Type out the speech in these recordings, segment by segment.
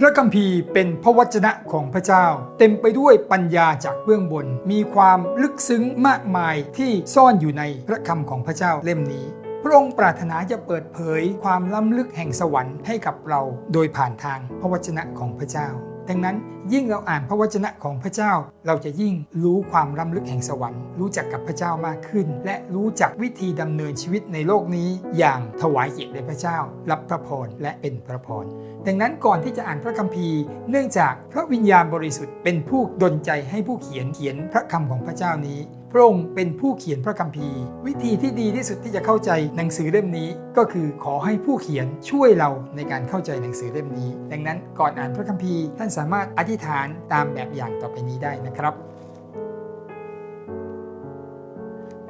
พระคัมภีร์เป็นพระวจนะของพระเจ้า เต็มไปด้วยปัญญาจากเบื้องบน มีความลึกซึ้งมากมายที่ซ่อนอยู่ในพระคำของพระเจ้าเล่มนี้ พระองค์ปรารถนาจะเปิดเผยความล้ำลึกแห่งสวรรค์ให้กับเรา โดยผ่านทางพระวจนะของพระเจ้า ดังนั้นยิ่งเราอ่านพระวจนะของพระเจ้า เราจะยิ่งรู้ความล้ำลึกแห่งสวรรค์ รู้จักกับพระเจ้ามากขึ้น และรู้จักวิธีดำเนินชีวิตในโลกนี้ อย่างถวายเกียรติแด่พระเจ้า รับพระพรและเป็นพระพรดังนั้นก่อนที่จะอ่านพระคัมภีร์ เนื่องจากพระวิญญาณบริสุทธิ์เป็นผู้ดลใจให้ผู้เขียนเขียนพระคำของพระเจ้านี้ ระองค์เป็นผู้เขียนพระคัมภีร์ วิธีที่ดีที่สุดที่จะเข้าใจหนังสือเล่มนี้ ก็คือขอให้ผู้เขียนช่วยเราในการเข้าใจหนังสือเล่มนี้ ดังนั้นก่อนอ่านพระคัมภีร์ท่านสามารถอธิษฐานตามแบบอย่างต่อไปนี้ได้นะครับ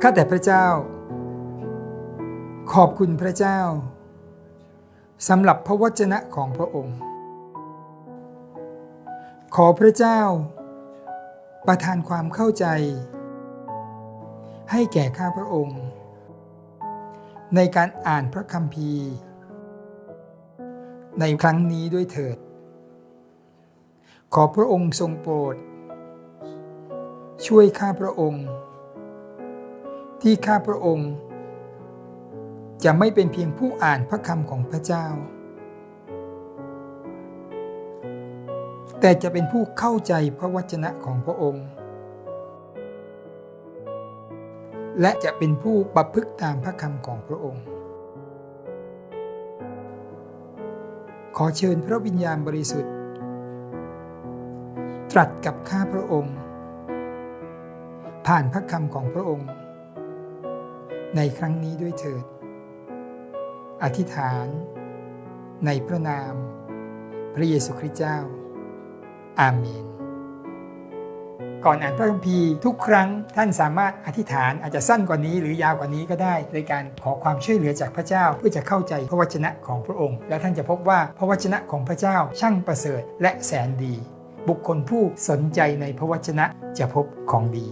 ข้าแต่พระเจ้า ขอบคุณพระเจ้าสำหรับพระวจนะของพระองค์ ขอพระเจ้า ประทานความเข้าใจ ให้แก่ข้าพระองค์ ในการอ่านพระคัมภีร์ ในครั้งนี้ด้วยเถิด ขอพระองค์ทรงโปรด ช่วยข้าพระองค์ ที่ข้าพระองค์ จะไม่เป็นเพียงผู้อ่านพระคำของพระเจ้า แต่จะเป็นผู้เข้าใจพระวจนะของพระองค์ และจะเป็นผู้ประพฤติตามพระคำของพระองค์ ขอเชิญพระวิญญาณบริสุทธิ์ ตรัสกับข้าพระองค์ ผ่านพระคำของพระองค์ ในครั้งนี้ด้วยเถิด อธิษฐานในพระนาม พระเยซูคริสต์เจ้า อาเมน ก่อนอ่านพระคัมภีร์ทุกครั้งท่านสามารถอธิษฐานอาจจะสั้นกว่านี้หรือยาวกว่านี้ก็ได้ในการขอความช่วยเหลือจากพระเจ้าเพื่อจะเข้าใจพระวจนะของพระองค์ และท่านจะพบว่าพระวจนะของพระเจ้าช่างประเสริฐและแสนดี บุคคลผู้สนใจในพระวจนะจะพบของดี